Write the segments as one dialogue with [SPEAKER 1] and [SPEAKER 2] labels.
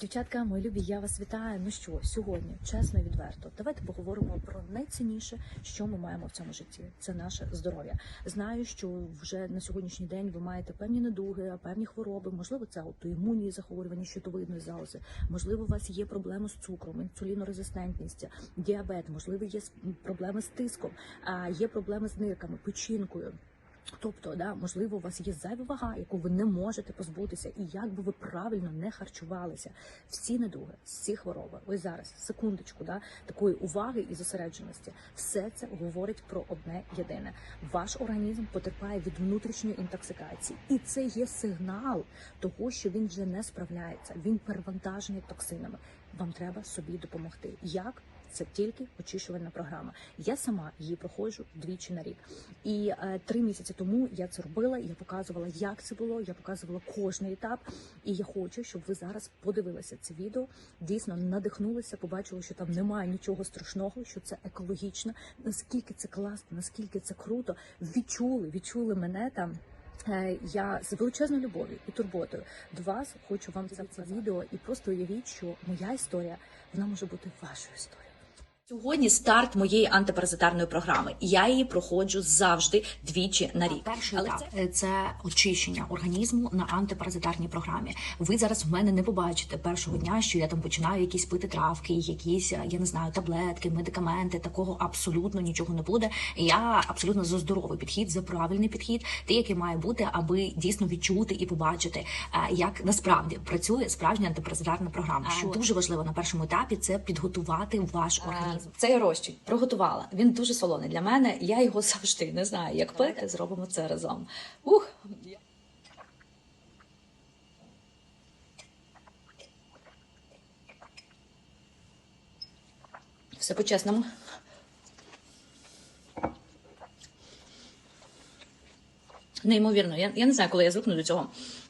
[SPEAKER 1] Дівчатка, мої любі, я вас вітаю. Ну що, сьогодні, чесно і відверто, давайте поговоримо про найцінніше, що ми маємо в цьому житті. Це наше здоров'я. Знаю, що вже на сьогоднішній день ви маєте певні недуги, певні хвороби. Можливо, це аутоімунні захворювання щитовидної залози. Можливо, у вас є проблеми з цукром, інсулінорезистентність, діабет. Можливо, є проблеми з тиском, а є проблеми з нирками, печінкою. Тобто, да, можливо, у вас є зайва вага, яку ви не можете позбутися, і як би ви правильно не харчувалися, всі недуги, всі хвороби, ось зараз, секундочку, да, такої уваги і зосередженості, все це говорить про одне єдине: ваш організм потерпає від внутрішньої інтоксикації, і це є сигнал того, що він вже не справляється. Він перевантажений токсинами. Вам треба собі допомогти. Як? Це тільки очищувальна програма. Я сама її проходжу двічі на рік. І е, три місяці тому я це робила. Я показувала, як це було. Я показувала кожний етап. І я хочу, щоб ви зараз подивилися це відео. Дійсно надихнулися, побачили, що там немає нічого страшного, що це екологічно. Наскільки це класно, наскільки це круто. Відчули, відчули мене там. Е, Я з величезною любов'ю і турботою до вас хочу вам це відео і просто уявіть, що моя історія вона може бути вашою історією. Сьогодні старт моєї антипаразитарної програми. Я її проходжу завжди двічі на рік.
[SPEAKER 2] Перший
[SPEAKER 1] Але
[SPEAKER 2] етап
[SPEAKER 1] це
[SPEAKER 2] це... очищення організму на антипаразитарній програмі. Ви зараз в мене не побачите першого дня, що я там починаю якісь пити травки, якісь я не знаю, таблетки, медикаменти. Такого абсолютно нічого не буде. Я абсолютно за здоровий підхід, за правильний підхід, той, який має бути, аби дійсно відчути і побачити, е, як насправді працює справжня антипаразитарна програма. Що дуже важливо на першому етапі це підготувати ваш організм.
[SPEAKER 1] Цей розчин приготувала. Він дуже солоний для мене. Я його завжди не знаю, як пити. Зробимо це разом. Ух. Все по-чесному. Неймовірно, я, я не знаю, коли я звикну до цього,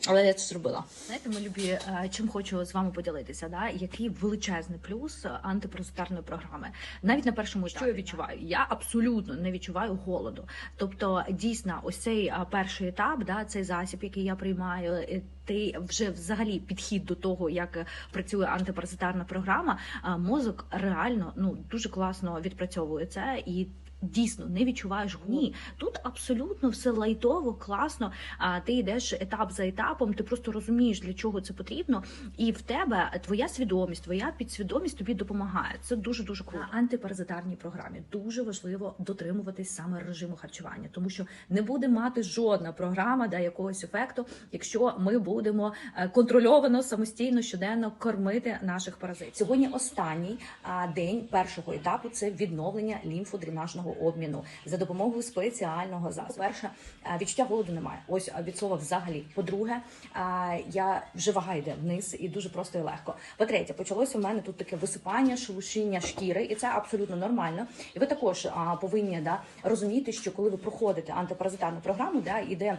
[SPEAKER 1] але я це зробила. Знаєте, ми любі, е, чим хочу з вами поділитися, да? який величезний плюс антипаразитарної програми. Навіть на першому що я відчуваю? Я абсолютно не відчуваю голоду. Тобто, дійсно, ось цей перший етап, да, цей засіб, який я приймаю, е, ти вже взагалі підхід до того, як е, працює антипаразитарна програма, мозок реально ну дуже класно відпрацьовує це і. Дійсно, не відчуваєш ні. Тут абсолютно все лайтово, класно. А ти йдеш етап за етапом, ти просто розумієш, для чого це потрібно, і в тебе твоя свідомість, твоя підсвідомість тобі допомагає. Це дуже дуже круто. На антипаразитарній програмі дуже важливо дотримуватись саме режиму харчування, тому що не буде мати жодна програма да якогось ефекту, якщо ми будемо е, контрольовано самостійно щоденно кормити наших паразитів. Сьогодні останній день першого етапу це відновлення лімфодренажного обміну за допомогою спеціального засобу. Перше, відчуття голоду немає. Ось а, від слова взагалі. По-друге, я вже вага йде вниз і дуже просто і легко. По-третє, почалося в мене тут таке висипання, шелушіння шкіри, і це абсолютно нормально. І ви також повинні да розуміти, що коли ви проходите антипаразитарну програму, да іде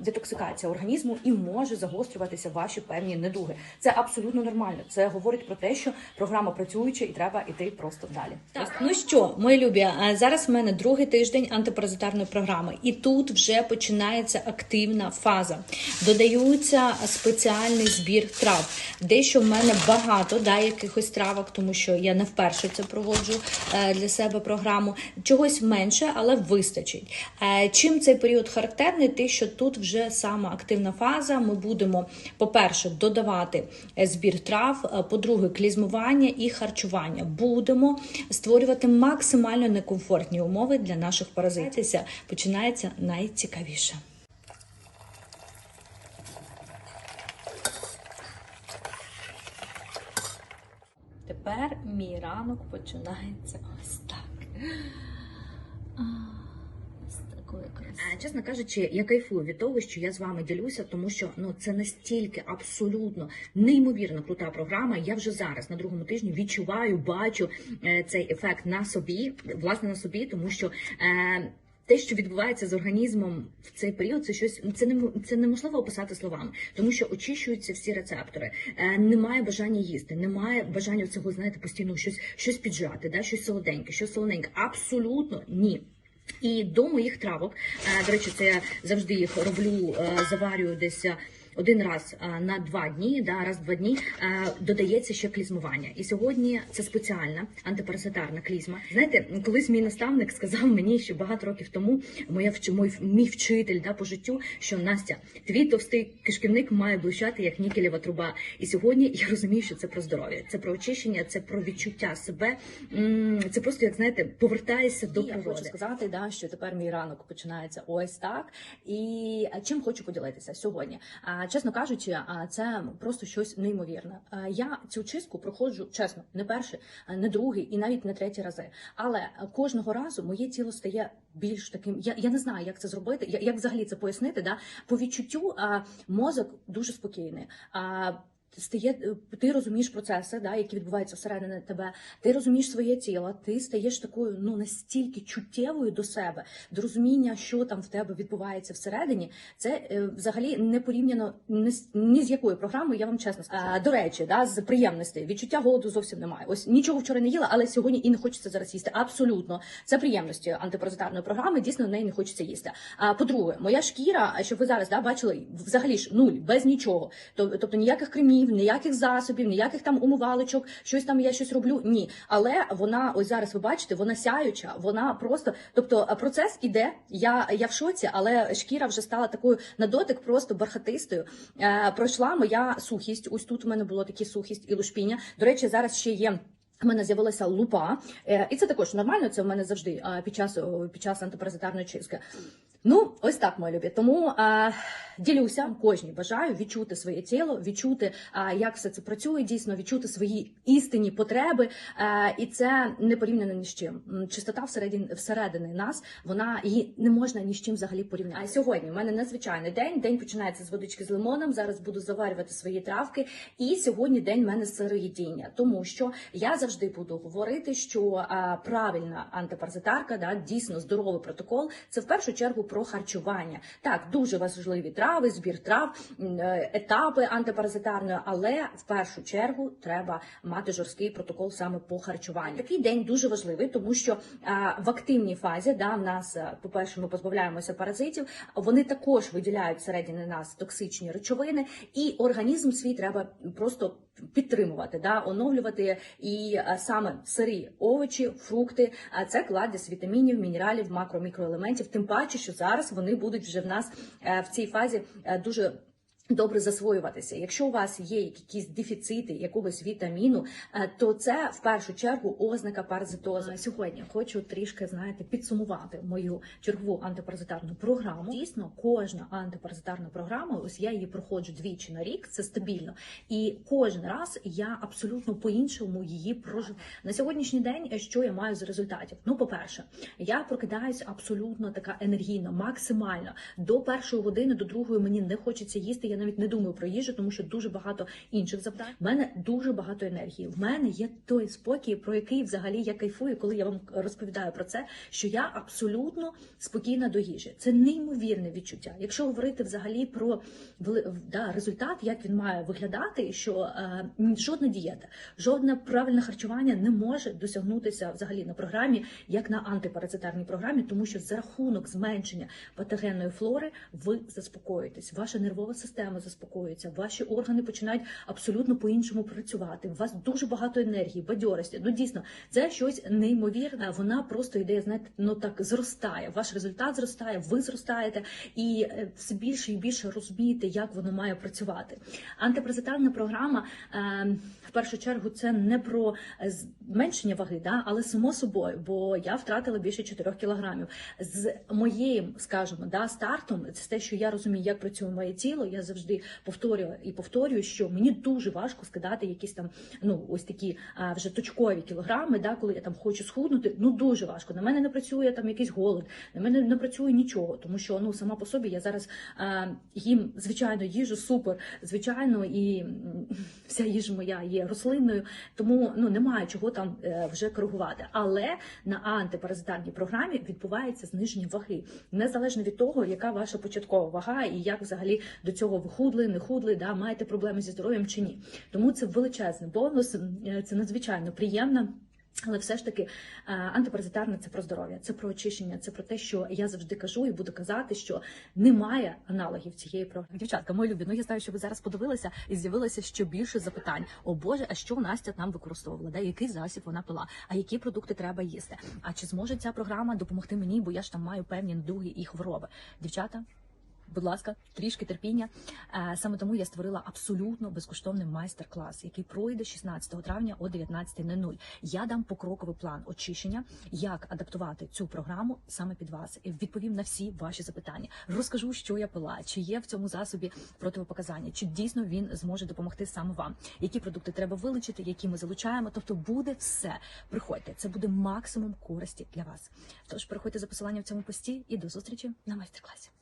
[SPEAKER 1] детоксикація організму і може загострюватися ваші певні недуги. Це абсолютно нормально. Це говорить про те, що програма працююча і треба йти просто далі. Так, ну що, мої любі, а зараз в мене другий тиждень антипаразитарної програми, і тут вже починається активна фаза. Додаються спеціальний збір трав. Дещо в мене багато да, якихось травок, тому що я не вперше це проводжу е, для себе програму. Чогось менше, але вистачить. Е, Чим цей період характерний? Те, що тут вже сама активна фаза. Ми будемо, по-перше, додавати е, збір трав, по-друге, клізмування і харчування. Будемо створювати максимально некомфортні умови для наших паразитів. Починається найцікавіше. Тепер мій ранок починається ось так. А, З такої краси. Е, Чесно кажучи, я кайфую від того, що я з вами ділюся, тому що ну це настільки абсолютно неймовірно крута програма. Я вже зараз на другому тижні відчуваю, бачу е, цей ефект на собі, власне на собі, тому що. Е, те, що відбувається з організмом в цей період, це щось це не це неможливо описати словами, тому що очищуються всі рецептори. Е, немає бажання їсти, немає бажання цього, знаєте, постійно щось щось піджати, да, щось солоденьке, щось солоненьке. Абсолютно ні. І до моїх травок, е, до речі, це я завжди їх роблю, е, заварюю десь. Е,
[SPEAKER 2] один раз на два дні, да, раз в два дні додається ще клізмування. І сьогодні це спеціальна антипаразитарна клізма. Знаєте, колись мій наставник сказав мені, що багато років тому моя мой, мій вчитель да, по життю, що Настя, твій товстий кишківник має блищати як нікелєва труба. І сьогодні я розумію, що це про здоров'я, це про очищення, це про відчуття себе. Це просто як знаєте, повертаєшся до
[SPEAKER 1] І я хочу сказати, да, що тепер мій ранок починається ось так. І чим хочу поділитися сьогодні. Чесно кажучи, це просто щось неймовірне. Я цю чистку проходжу чесно, не перший, не другий і навіть не третій рази. Але кожного разу моє тіло стає більш таким. Я, я не знаю, як це зробити, як взагалі це пояснити. Да? По відчуттю а, мозок дуже спокійний. Стає, е, ти розумієш процеси, да, які відбуваються всередині тебе. Ти розумієш своє тіло, ти стаєш такою ну настільки чуттєвою до себе, до розуміння, що там в тебе відбувається всередині. Це е, взагалі не порівняно ні з якою програмою, я вам чесно скажу. А, до речі, да, з приємностей відчуття голоду зовсім немає. Ось нічого вчора не їла, але сьогодні і не хочеться зараз їсти. Абсолютно, це приємності антипаразитарної програми. Дійсно, в неї не хочеться їсти. А по-друге, моя шкіра, щоб ви зараз да, бачили, взагалі ж нуль, без нічого. Тобто ніяких кремів, ніяких засобів, ніяких там умивалочок, щось там я щось роблю. Ні, але вона ось зараз ви бачите, вона сяюча, вона просто, тобто е, процес іде. Я, я в шоці, але шкіра вже стала такою на дотик, просто бархатистою. Е, пройшла моя сухість. Ось тут у мене було такі сухість і лушпіння. До речі, зараз ще є. У мене з'явилася лупа, Е, і це також нормально. Це в мене завжди е, під час під час антипаразитарної чистки. Ну, ось так, мої любі. Тому ділюся кожній бажаю відчути своє тіло, відчути, як все це працює, дійсно відчути свої істинні потреби. І це не порівняно ні з чим. Чистота всередині всередини нас, вона її не можна ні з чим взагалі порівняти. А сьогодні в мене надзвичайний день. День починається з водички з лимоном. Зараз буду заварювати свої травки. І сьогодні день в мене сироїдіння, тому що я завжди буду говорити, що правильна антипаразитарка, да, дійсно здоровий протокол, це в першу чергу про харчування. Так, дуже важливі трави, збір трав, е, етапи антипаразитарної, але в першу чергу треба мати жорсткий протокол саме по харчуванню. Такий день дуже важливий, тому що в активній фазі да, в нас, по-перше, ми позбавляємося паразитів, вони також виділяють всередині нас токсичні речовини, і організм свій треба просто підтримувати, да, оновлювати і саме сирі овочі, фрукти, а це кладість вітамінів, мінералів, макро мікроелементів. Тим паче, що зараз вони будуть вже в нас е, в цій фазі е, дуже. Добре засвоюватися. Якщо у вас є якісь дефіцити якогось вітаміну, е, то це в першу чергу ознака паразитозу. Сьогодні хочу трішки знаєте підсумувати мою чергову антипаразитарну програму. Дійсно, кожна антипаразитарна програма, ось я її проходжу двічі на рік, це стабільно. І кожен раз я абсолютно по-іншому її проживаю. На сьогоднішній день е, що я маю з результатів? Ну, по-перше, я прокидаюся абсолютно така енергійно, максимально. До першої години, до другої мені не хочеться їсти. Я навіть не думаю про їжу, тому що дуже багато інших завдань. У мене дуже багато енергії. В мене є той спокій, про який взагалі я кайфую, коли я вам розповідаю про це, що я абсолютно спокійна до їжі. Це неймовірне відчуття. Якщо говорити взагалі про да, результат, як він має виглядати, що е, жодна дієта, жодне правильне харчування не може досягнутися взагалі на програмі, як на антипаразитарній програмі, тому що за рахунок зменшення патогенної флори ви заспокоїтесь, ваша нервова система заспокоюється, ваші органи починають абсолютно по-іншому працювати. У вас дуже багато енергії, бадьорості. Ну дійсно, це щось неймовірне. Вона просто йде, знаєте, ну так зростає. Ваш результат зростає, ви зростаєте і е, все більше і більше розумієте, як воно має працювати. Антипаразитарна програма е, в першу чергу це не про е, зменшення ваги, да, але само собою, бо я втратила більше 4 кілограмів. З моїм, скажімо, да, стартом, це те, що я розумію, як працює моє тіло. Я завжди повторюю і повторюю, що мені дуже важко скидати якісь там, ну ось такі а, вже точкові кілограми, да, коли я там хочу схуднути. Ну дуже важко. На мене не працює там якийсь голод, на мене не працює нічого, тому що ну сама по собі я зараз а, їм звичайно їжу супер, звичайно, і вся їжа моя є рослинною, тому ну немає чого там е, вже коригувати. Але на антипаразитарній програмі відбувається зниження ваги, незалежно від того, яка ваша початкова вага і як взагалі до цього ви худли, не худли, да, маєте проблеми зі здоров'ям чи ні. Тому це величезний бонус, е, це надзвичайно приємно. Але все ж таки е, антипаразитарне це про здоров'я, це про очищення, це про те, що я завжди кажу і буду казати, що немає аналогів цієї програми. Дівчатка, мої любі, ну я знаю, що ви зараз подивилися і з'явилося ще більше запитань. О Боже, а що Настя там використовувала? Да? Який засіб вона пила? А які продукти треба їсти? А чи зможе ця програма допомогти мені? Бо я ж там маю певні недуги і хвороби. Дівчата. Будь ласка, трішки терпіння. Е, Саме тому я створила абсолютно безкоштовний майстер-клас, який пройде 16 травня о 19.00. Я дам покроковий план очищення, як адаптувати цю програму саме під вас. І відповім на всі ваші запитання. Розкажу, що я пила, чи є в цьому засобі противопоказання, чи дійсно він зможе допомогти саме вам. Які продукти треба вилучити, які ми залучаємо. Тобто буде все. Приходьте, це буде максимум користі для вас. Тож переходьте за посиланням в цьому пості і до зустрічі на майстер-класі.